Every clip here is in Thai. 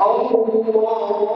الله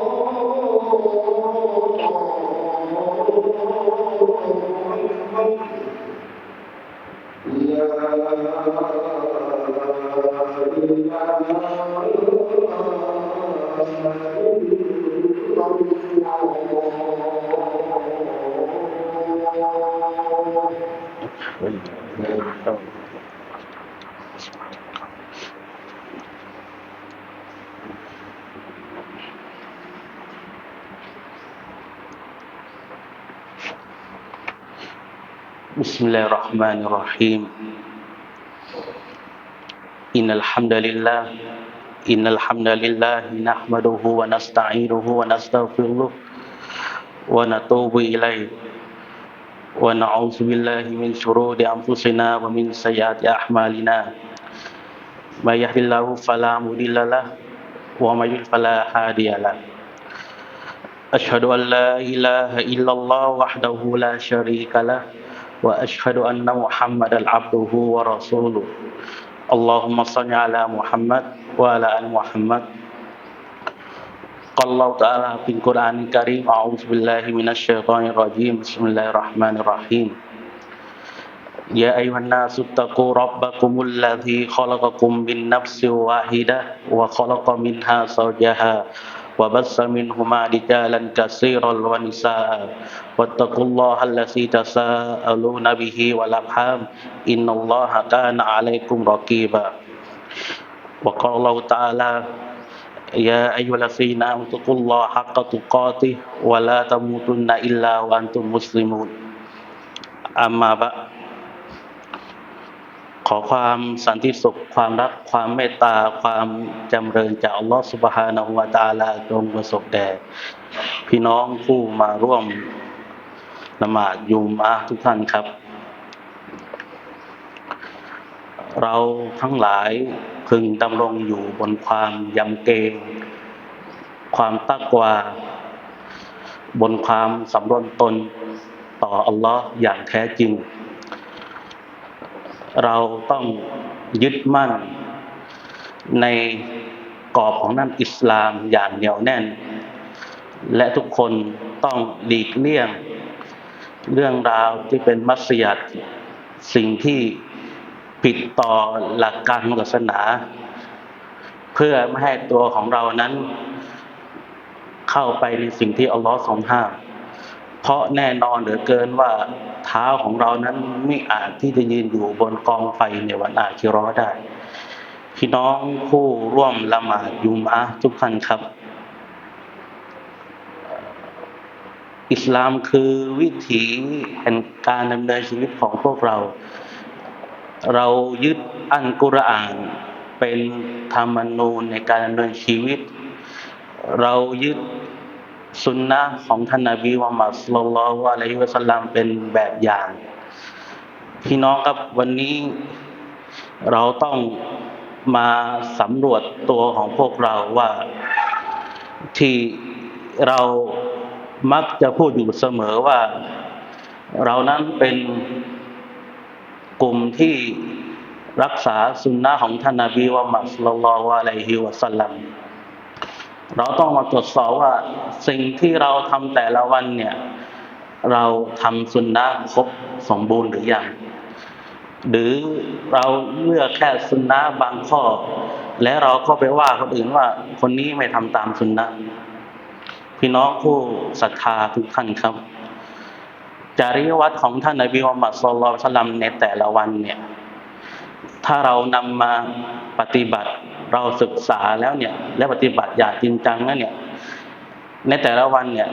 بسم الله الرحمن الرحيم إن الحمد لله إن الحمد لله نحمده ونستعينه ونستغفره ونتوب إليه ونعوذ بالله من شرور أنفسنا ومن سيئات أعمالنا ما يهد الله فلا مضل له وما يضلل فلا هادي له أشهد أن لا إله إلا الله وحده لا شريك له وأشهد أن محمدا عبده ورسوله. اللهم صل على محمد وعلى آل محمد. قال الله تعالى في القرآن الكريم أعوذ بالله من الشيطان الرجيم. بسم الله الرحمن الرحيم. يا أيها الناس اتقوا ربكم الذي خلقكم من نفس واحدة وخلق منها زوجها وبث منهما رجالا كثيرا ونساء. واتقوا الله الذي تساءلون به والأرحام. إن الله كان عليكم رقيبا. وقال الله تعالى يا أيها الذين آمنوا اتقوا الله حق تقاته ولا تموتن إلا وأنتم مسلمون. أما بعد. ขอความสันติสุข ความรัก ความเมตตา ความจำเริญจากอัลลอฮฺสุบฮานะฮูวะตะอาลาจงประสบแด่พี่น้องผู้มาร่วมละหมาดยุมอะห์ทุกท่านครับ เราทั้งหลายพึงดำรงอยู่บนความยำเกรงความตักวาบนความสำรวมตนต่ออัลลอฮ์อย่างแท้จริง เราต้องยึดมั่นในกรอบของนั่นอิสลามอย่างเหนียวแน่น และทุกคนต้องหลีกเลี่ยง เรื่องราวที่เป็นมัสยิดสิ่งที่ผิดต่อหลักการศาสนา เพื่อไม่ให้ตัวของเรานั้น เข้าไปในสิ่งที่อัลลอฮ์ทรงห้าม เพราะแน่นอนเหลือเกินว่าเท้าของเรานั้นไม่อาจที่จะยืนอยู่บนกองไฟในวันอาคิราะห์ได้ พี่น้องผู้ร่วมละหมาดยุมอะทุกท่านครับ อิสลามคือวิถีแห่งการดำเนินชีวิตของพวกเรา เรายึดอันกุรอานเป็นธรรมนูญในการดำเนินชีวิต เรายึด สุนนะของท่านนบีมุฮัมมัดศ็อลลัลลอฮุอะลัยฮิวะสลลัมเป็นแบบอย่าง พี่น้องครับวันนี้เราต้องมาสำรวจตัวของพวกเราว่าที่เรามักจะพูดอยู่เสมอว่า เรานั้นเป็นกลุ่มที่รักษาสุนนะของท่านนาบีวะมัดศ็อลลัลลอฮุอะลัยฮิวะสลัม เราต้องมาตรวจสอบว่าสิ่งที่เราทำแต่ละวันเนี่ย เราทำสุนนะครบสมบูรณ์หรือยังหรือเราเลือกแค่สุนนะบางข้อ และเราก็ไปว่าคนอื่นว่าคนนี้ไม่ทำตามสุนนะพี่น้องผู้ศรัทธาทุกท่านครับจริยวัตรของท่านนบีมุฮัมมัดศ็อลลัลลอฮุอะลัยฮิวะสัลลัมในแต่ละวันเนี่ย ถ้าเรานำมาปฏิบัติ เราศึกษาแล้วเนี่ยและปฏิบัติอย่างจริงจังแล้วเนี่ยในแต่ละวันเนี่ย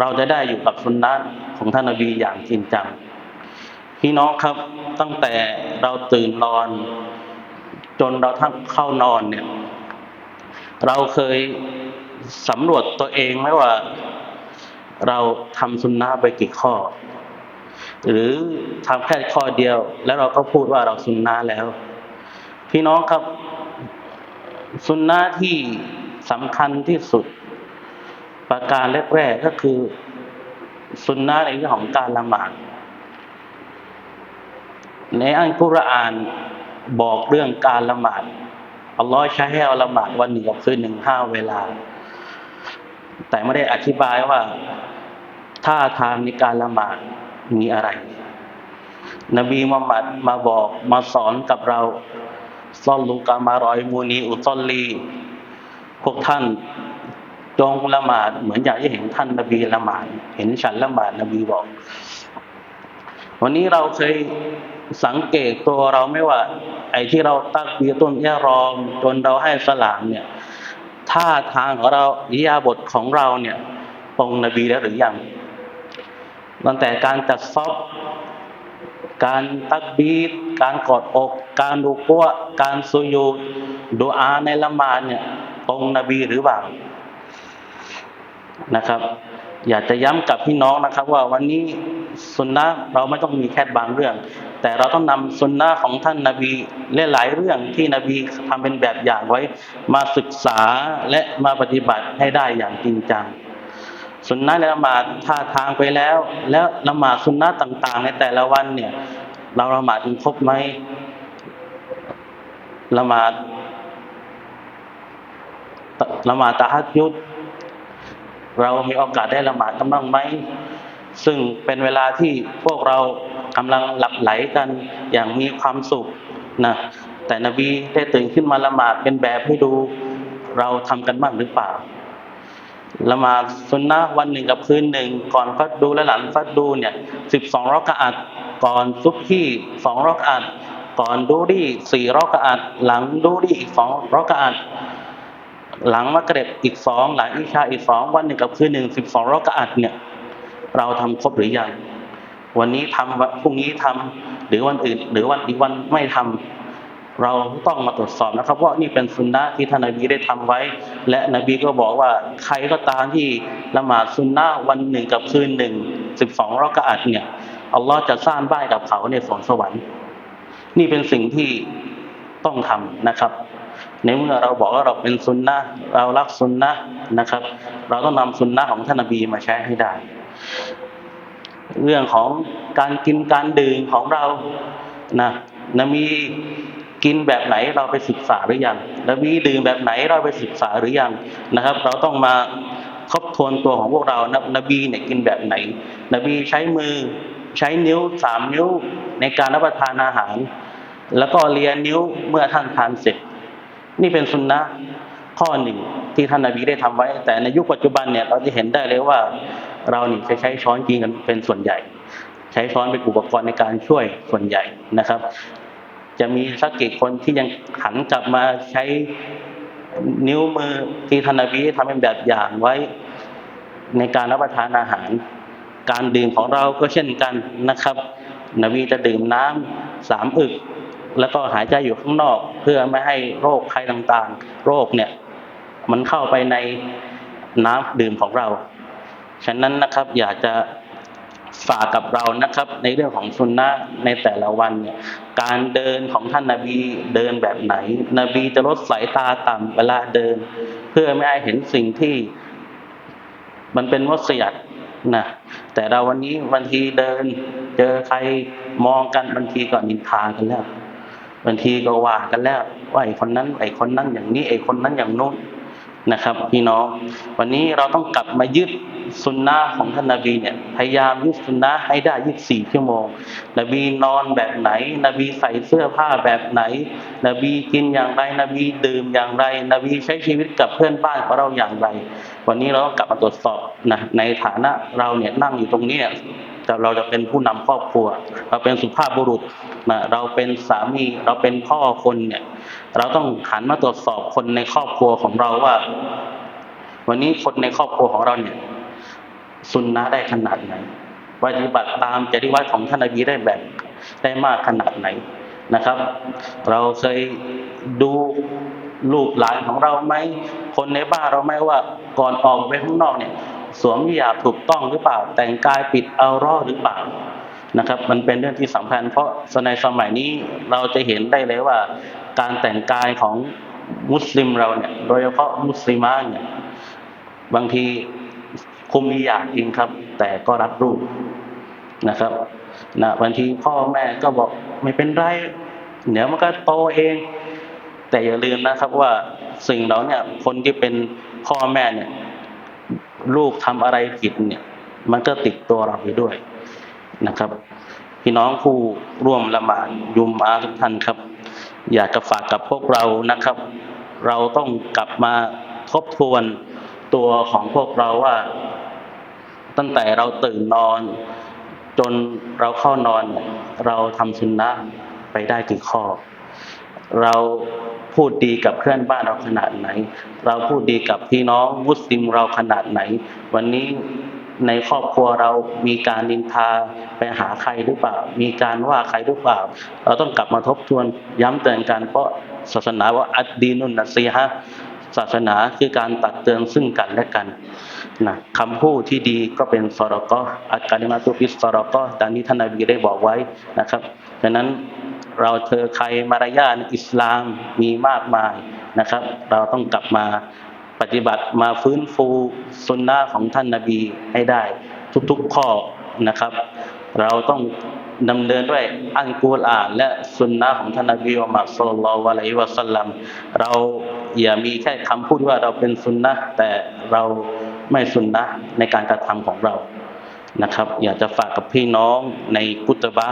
เราจะได้อยู่กับสุนนะของท่านนบีอย่างจริงจัง พี่น้องครับตั้งแต่เราตื่นนอน จนเราทั้งเข้านอนเนี่ย เราเคยสำรวจตัวเองไหมว่า เราทำสุนนะไปกี่ข้อ หรือทำแค่ข้อเดียว แล้วเราก็พูดว่าเราสุนนะแล้ว พี่น้องครับ สุนนะที่สำคัญที่สุด ประการแรกๆก็คือ สุนนะในเรื่องของการละหมาดในอัลกุรอานบอกเรื่องการละหมาดอัลลอฮ์ใช้ให้เราละหมาดวันหนึ่งกับคืนหนึ่งห้าเวลา แต่ไม่ได้อธิบายว่าท่าทางในการละหมาดมีอะไร นบีมุฮัมมัดมาบอกมาสอนกับเรา ซอลลูกามารอยมูนีอุซอลลีพวกท่านจงละหมาดเหมือนอย่างที่เห็นท่านนบีละหมาดเห็นฉันละหมาดนบีบอก วันนี้เราเคยสังเกตตัวเราไม่ว่า ไอ้ที่เราตักเบียต้นแยารอมจนเราให้สลามเนี่ยท่าทางของเราอิยาบทของเราเนี่ยตรงนบีแล้วหรือยังตั้งแต่การจัดซอบ การตักบีดการกอดอก การดูกัวการสุยูดดูอาในละหมาดเนี่ยตรงนบีหรือเปล่านะครับ อยากจะย้ำกับพี่น้องนะครับ ว่าวันนี้สุนนะเราไม่ต้องมีแค่บางเรื่อง แต่เราต้องนำสุนนะของท่านนาบีหลายๆเรื่องที่นบีทำเป็นแบบอย่างไว้ มาศึกษาและมาปฏิบัติให้ได้อย่างจริงจัง สุนนะในละหมาดท่าทางไปแล้ว แล้วละหมาดสุนนะต่าง ๆ ในแต่ละวันเนี่ย เราละหมาดครบไหมละหมาดละหมาดตะฮัดยุดเรามีโอกาสได้ละหมาดกันบ้างไหมซึ่งเป็นเวลาที่พวกเรากำลังหลับไหลกันอย่างมีความสุขนะแต่นบีได้ตื่นขึ้นมาละหมาดเป็นแบบให้ดู เราทำกันบ้างหรือเปล่า ละมาสุนนะวันหนึ่งกับคืนหนึ่งก่อนฟัดดูและหลังฟัดดูเนี่ยสิบสองรอกะอัดก่อนซุบฮี่สองรอกะอัดก่อนดูดีสี่รอกะอัดหลังดูดีอีกสองรอกะอัดหลังมะเกร็บอีกสองหลังอิชาอีกสองวันหนึ่งกับคืนหนึ่งสิบสองรอกะอัดเนี่ยเราทำครบหรือยัง วันนี้ทำวันพรุ่งนี้ทำหรือวันอื่น หรือวันอีกวันไม่ทำ เราต้องมาตรวจสอบนะครับว่านี่เป็นสุนนะที่ท่านนบีได้ทำไว้ และนบีก็บอกว่าใครก็ตามที่ละหมาดสุนนะวันหนึ่งกับคืนหนึ่งสิบสองรอกะอัดเนี่ยอัลลอฮ์จะสร้างบ้านกับเขาในสวนสวรรค์ นี่เป็นสิ่งที่ต้องทำนะครับ ในเมื่อเราบอกว่าเราเป็นสุนนะเรารักสุนนะนะครับ เราต้องนำสุนนะของท่านนบีมาใช้ให้ได้ เรื่องของการกินการดื่มของเรานะนบี กินแบบไหนเราไปศึกษาหรือยังนบีดื่มแบบไหนเราไปศึกษาหรือยังนะครับ เราต้องมาทบทวนตัวของพวกเรานะนบีเนี่ยกินแบบไหน นบีใช้มือใช้นิ้วสามนิ้วในการรับประทานอาหาร แล้วก็เลียนิ้วเมื่อท่านทานเสร็จ นี่เป็นสุนนะข้อหนึ่งที่ท่านนาบีได้ทำไว้ แต่ในยุคปัจจุบันเนี่ยเราจะเห็นได้เลยว่าเรานี่จะใช้ช้อนกินกันเป็นส่วนใหญ่ ใช้ช้อนเป็นอุปกรณ์ในการช่วยส่วนใหญ่นะครับ จะมีสักกี่คนที่ยังหันกลับมาใช้นิ้วมือที่ท่านนบีทำเป็นแบบอย่างไว้ ในการรับประทานอาหาร การดื่มของเราก็เช่นกันนะครับ นบีจะดื่มน้ำสามอึก แล้วก็หายใจอยู่ข้างนอกเพื่อไม่ให้โรคภัยต่างๆ โรคเนี่ย มันเข้าไปในน้ำดื่มของเรา ฉะนั้นนะครับอยากจะ ฝากกับเรานะครับ ในเรื่องของสุนนะในแต่ละวันเนี่ยการเดินของท่านนาบีเดินแบบไหน นบีจะลดสายตาต่ำเวลาเดิน เพื่อไม่ให้เห็นสิ่งที่มันเป็นวัสยัดนะแต่เราวันนี้บางทีเดิน เจอใครมองกันบางทีก็นินทากันแล้วบางทีก็ว่ากันแล้วว่าไอ้คนนั้น ไอ้คนนั้นอย่างนี้ไอ้คนนั้นอย่างโน้นนะครับ พี่น้อง วันนี้เราต้องกลับมายึด สุนนะของท่านนาบีเนี่ยพยายามยึดสุนนะให้ได้ยี่สี่ชั่วโมง นบีนอนแบบไหน นบีใส่เสื้อผ้าแบบไหน นบีกินอย่างไร นบีดื่มอย่างไร นบีใช้ชีวิตกับเพื่อนบ้านของเราอย่างไร วันนี้เราต้องกลับมาตรวจสอบนะในฐานะเราเนี่ยนั่งอยู่ตรงนี้เนี่ยเราจะเป็นผู้นำครอบครัว เราเป็นสุภาพบุรุษนะเราเป็นสามี เราเป็นพ่อคนเนี่ย เราต้องหันมาตรวจสอบคนในครอบครัวของเราว่า วันนี้คนในครอบครัวของเราเนี่ย สุนนะได้ขนาดไหนปฏิบัติตามจริยวัตรของท่านนบีได้แบบได้มากขนาดไหนนะครับ เราเคยดูลูกหลานของเราไหมคนในบ้านเราไหมว่าก่อนออกไปข้างนอกเนี่ย สวมฮิญาบถูกต้องหรือเปล่า แต่งกายปิดเอารอหรือเปล่านะครับ มันเป็นเรื่องที่สำคัญ เพราะในสมัยนี้เราจะเห็นได้เลยว่า การแต่งกายของมุสลิมเราเนี่ย โดยเฉพาะมุสลิมาเนี่ยบางที คุมมีอยากจริงครับ แต่ก็รักรูปนะครับนะบางทีพ่อแม่ก็บอกไม่เป็นไรเดี๋ยวมันก็โตเอง แต่อย่าลืมนะครับว่าสิ่งเหล่าเนี่ยคนที่เป็นพ่อแม่เนี่ย ลูกทำอะไรผิดเนี่ย มันก็ติดตัวเราไปด้วยนะครับ พี่น้องผู้ร่วมละหมาดยุมอาทุกท่านครับ อยากจะฝากกับพวกเรานะครับ เราต้องกลับมาทบทวนตัวของพวกเราว่า ตั้งแต่เราตื่นนอน จนเราเข้านอน เราทำสุนนะไปได้กี่ข้อ เราพูดดีกับเพื่อนบ้านเราขนาดไหน เราพูดดีกับพี่น้องมุสลิมเราขนาดไหน วันนี้ในครอบครัวเรามีการนินทาไปหาใครหรือเปล่า มีการว่าใครหรือเปล่า เราต้องกลับมาทบทวนย้ำเตือนกันเพราะศาสนาว่าอัดดีนุนนัซีฮะศาสนาคือการตักเตือนซึ่งกันและกัน นะคำพูดที่ดีก็เป็นสรก็อักาลิมาตุฟิสสรก็ดังที่ท่านนบีได้บอกไว้นะครับดังนั้นเราเธอใครมารยาทในอิสลามมีมากมายนะครับ เราต้องกลับมาปฏิบัติมาฟื้นฟูสุนนะของท่านนบีให้ได้ ทุกๆข้อนะครับ เราต้องดำเนินด้วยอัลกุรอานและสุนนะของท่านนบีมุฮัมมัดศ็อลลัลลอฮุอะลัยวะสัลลัมเราอย่ามีแค่คำพูดว่าเราเป็นสุนนะแต่เรา ไม่สุนนะในการกระทำของเรานะครับ อยากจะฝากกับพี่น้องในกุตบะ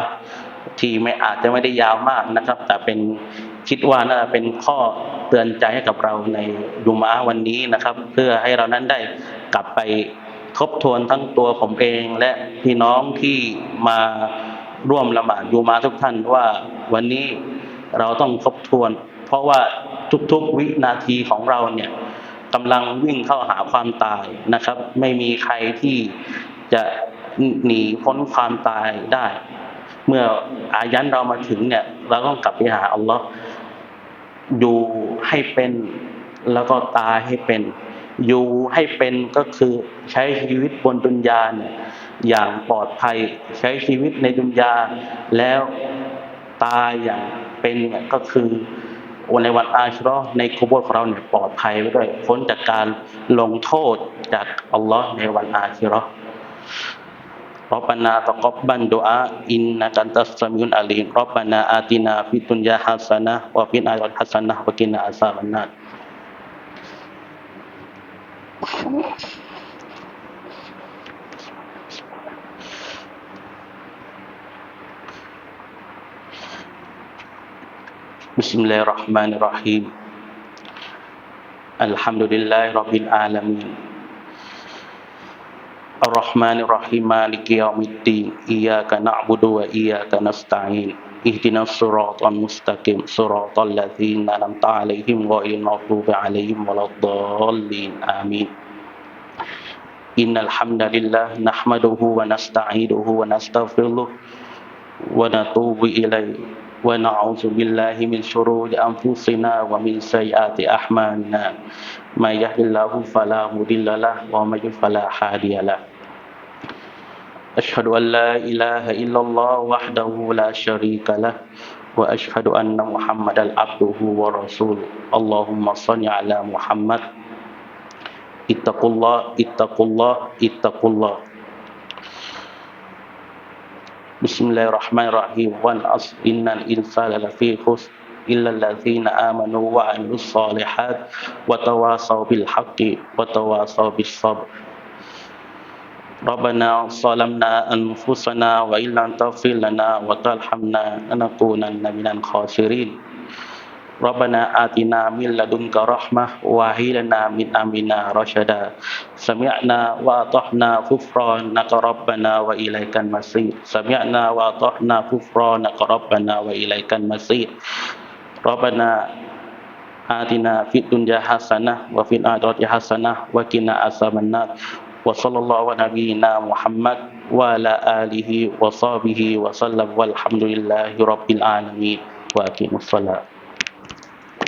ที่ไม่อาจจะไม่ได้ยาวมากนะครับ แต่เป็นคิดว่าน่าจะเป็นข้อเตือนใจให้กับเราในดุมาวันนี้นะครับ เพื่อให้เรานั้นได้กลับไปทบทวนทั้งตัวผมเองและพี่น้องที่มาร่วมละหมาดดูมาทุกท่านว่าวันนี้เราต้องทบทวน เพราะว่าทุกๆวินาทีของเราเนี่ย กำลังวิ่งเข้าหาความตายนะครับ ไม่มีใครที่จะหนีพ้นความตายได้ เมื่ออายันเรามาถึงเนี่ย เราต้องกลับไปหาอัลลอฮ์อยู่ให้เป็นแล้วก็ตายให้เป็น อยู่ให้เป็นก็คือใช้ชีวิตบนดุนยาเนี่ยอย่างปลอดภัยใช้ชีวิตในดุนยาแล้วตายอย่างเป็นเนี่ยก็คือ วันในวันอาชรอในคุโบของเราเนี่ยปลอดภัยไว้ด้วยพ้นจากการลงโทษจากอัลลอฮ์ในวันอาชรอรบนาตะกอบบันดูอาอินนักันตัสซมิุนอาลีมรบนาอาตินาฟิตุนยาฮัสนะวะฟินอาลฮัสนะวะกินอาซาบันนัด بسم الله الرحمن الرحيم الحمد لله رب العالمين الرحمن الرحيم مالك يوم الدين إياك نعبد وإياك نستعين اهدنا الصراط المستقيم صراط الذين أنعمت عليهم غير المغضوب عليهم ولا الضالين آمين إن الحمد لله نحمده ونستعينه ونستغفره ونتوب إليه ونعوذ بالله من شرور أنفسنا ومن سيئات أعمالنا. من يهد الله فلا مضل له ومن يضلل فلا هادي له. أشهد أن لا إله إلا الله وحده لا شريك له وأشهد أن محمدا عبده ورسوله. اللهم صل على محمد. اتقوا الله اتقوا الله اتقوا الله. بسم الله الرحمن الرحيم. والعصر إن الإنسان لفي خسر إلا الذين آمنوا وعملوا الصالحات وتواصوا بالحق وتواصوا بالصبر. ربنا ظلمنا أنفسنا وإن لم تغفر لنا وترحمنا لنكونن من الخاسرين. ربنا آتنا من لدنك رحمة وهب لنا من أمرنا رشدا. سمعنا وأطعنا غفرانك ربنا وإليك المصير. سمعنا وأطعنا غفرانك ربنا وإليك المصير. ربنا آتنا في الدنيا حسنة وفي الآخرة حسنة وقنا عذاب النار. وصلى الله على نبينا محمد وعلى آله وصحبه وسلم والحمد لله رب العالمين. وأقيموا الصلاة.